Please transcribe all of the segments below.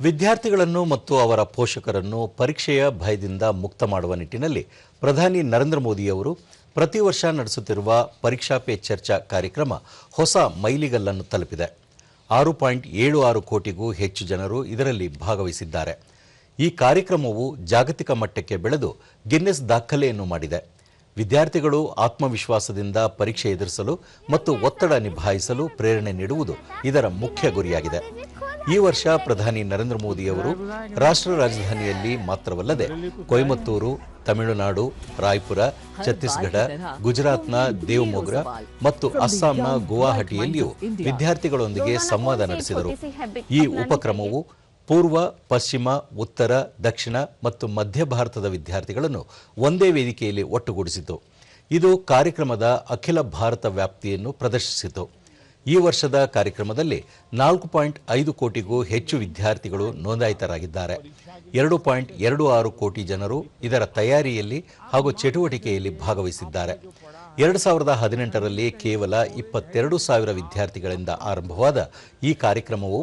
ವಿದ್ಯಾರ್ಥಿಗಳನ್ನು ಮತ್ತು ಅವರ ಪೋಷಕರನ್ನು ಪರೀಕ್ಷೆಯ ಭಯದಿಂದ ಮುಕ್ತ ಮಾಡುವ ನಿಟ್ಟಿನಲ್ಲಿ ಪ್ರಧಾನಿ ನರೇಂದ್ರ ಮೋದಿಯವರು ಪ್ರತಿ ವರ್ಷ ನಡೆಸುತ್ತಿರುವ ಪರೀಕ್ಷಾ ಪೇ ಚರ್ಚಾ ಕಾರ್ಯಕ್ರಮ ಹೊಸ ಮೈಲಿಗಲ್ಲನ್ನು ತಲುಪಿದೆ. ಆರು ಪಾಯಿಂಟ್ ಏಳು ಆರು ಕೋಟಿಗೂ ಹೆಚ್ಚು ಜನರು ಇದರಲ್ಲಿ ಭಾಗವಹಿಸಿದ್ದಾರೆ. ಈ ಕಾರ್ಯಕ್ರಮವು ಜಾಗತಿಕ ಮಟ್ಟಕ್ಕೆ ಬೆಳೆದು ಗಿನ್ನೆಸ್ ದಾಖಲೆಯನ್ನು ಮಾಡಿದೆ. ವಿದ್ಯಾರ್ಥಿಗಳು ಆತ್ಮವಿಶ್ವಾಸದಿಂದ ಪರೀಕ್ಷೆ ಎದುರಿಸಲು ಮತ್ತು ಒತ್ತಡ ನಿಭಾಯಿಸಲು ಪ್ರೇರಣೆ ನೀಡುವುದು ಇದರ ಮುಖ್ಯ ಗುರಿಯಾಗಿದೆ. ಈ ವರ್ಷ ಪ್ರಧಾನಿ ನರೇಂದ್ರ ಮೋದಿ ಅವರು ರಾಷ್ಟ್ರ ರಾಜಧಾನಿಯಲ್ಲಿ ಮಾತ್ರವಲ್ಲದೆ ಕೊಯಮತ್ತೂರು, ತಮಿಳುನಾಡು, ರಾಯ್ಪುರ, ಛತ್ತೀಸ್ಗಢ, ಗುಜರಾತ್ನ ದೇವಮೊಗ್ರ ಮತ್ತು ಅಸ್ಸಾಂನ ಗುವಾಹಟಿಯಲ್ಲಿಯೂ ವಿದ್ಯಾರ್ಥಿಗಳೊಂದಿಗೆ ಸಂವಾದ ನಡೆಸಿದರು. ಈ ಉಪಕ್ರಮವು ಪೂರ್ವ, ಪಶ್ಚಿಮ, ಉತ್ತರ, ದಕ್ಷಿಣ ಮತ್ತು ಮಧ್ಯ ಭಾರತದ ವಿದ್ಯಾರ್ಥಿಗಳನ್ನು ಒಂದೇ ವೇದಿಕೆಯಲ್ಲಿ ಒಟ್ಟುಗೂಡಿಸಿತು. ಇದು ಕಾರ್ಯಕ್ರಮದ ಅಖಿಲ ಭಾರತ ವ್ಯಾಪ್ತಿಯನ್ನು ಪ್ರದರ್ಶಿಸಿತು. ಈ ವರ್ಷದ ಕಾರ್ಯಕ್ರಮದಲ್ಲಿ ನಾಲ್ಕು ಪಾಯಿಂಟ್ ಐದು ಕೋಟಿಗೂ ಹೆಚ್ಚು ವಿದ್ಯಾರ್ಥಿಗಳು ನೋಂದಾಯಿತರಾಗಿದ್ದಾರೆ. ಎರಡು ಪಾಯಿಂಟ್ ಎರಡು ಆರು ಕೋಟಿ ಜನರು ಇದರ ತಯಾರಿಯಲ್ಲಿ ಹಾಗೂ ಚಟುವಟಿಕೆಯಲ್ಲಿ ಭಾಗವಹಿಸಿದ್ದಾರೆ. ಎರಡು ಸಾವಿರದ ಹದಿನೆಂಟರಲ್ಲಿ ಕೇವಲ ಇಪ್ಪತ್ತೆರಡು ಸಾವಿರ ವಿದ್ಯಾರ್ಥಿಗಳಿಂದ ಆರಂಭವಾದ ಈ ಕಾರ್ಯಕ್ರಮವು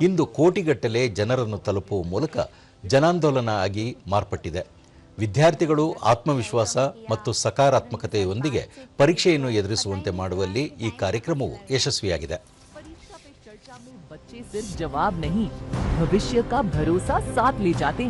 ಇಂದು ಕೋಟಿಗಟ್ಟಲೆ ಜನರನ್ನು ತಲುಪುವ ಮೂಲಕ ಜನಾಂದೋಲನ ಆಗಿ ಮಾರ್ಪಟ್ಟಿದೆ. ವಿದ್ಯಾರ್ಥಿಗಳು ಆತ್ಮವಿಶ್ವಾಸ ಮತ್ತು ಸಕಾರಾತ್ಮಕತೆಯೊಂದಿಗೆ ಪರೀಕ್ಷೆಯನ್ನು ಎದುರಿಸುವಂತೆ ಮಾಡುವಲ್ಲಿ ಈ ಕಾರ್ಯಕ್ರಮವು ಯಶಸ್ವಿಯಾಗಿದೆ. ಜವಾಬ್ ಭವಿಷ್ಯ ಭರೋಸಾ ಸಾಥ್ ಲೇ ಜಾತೆ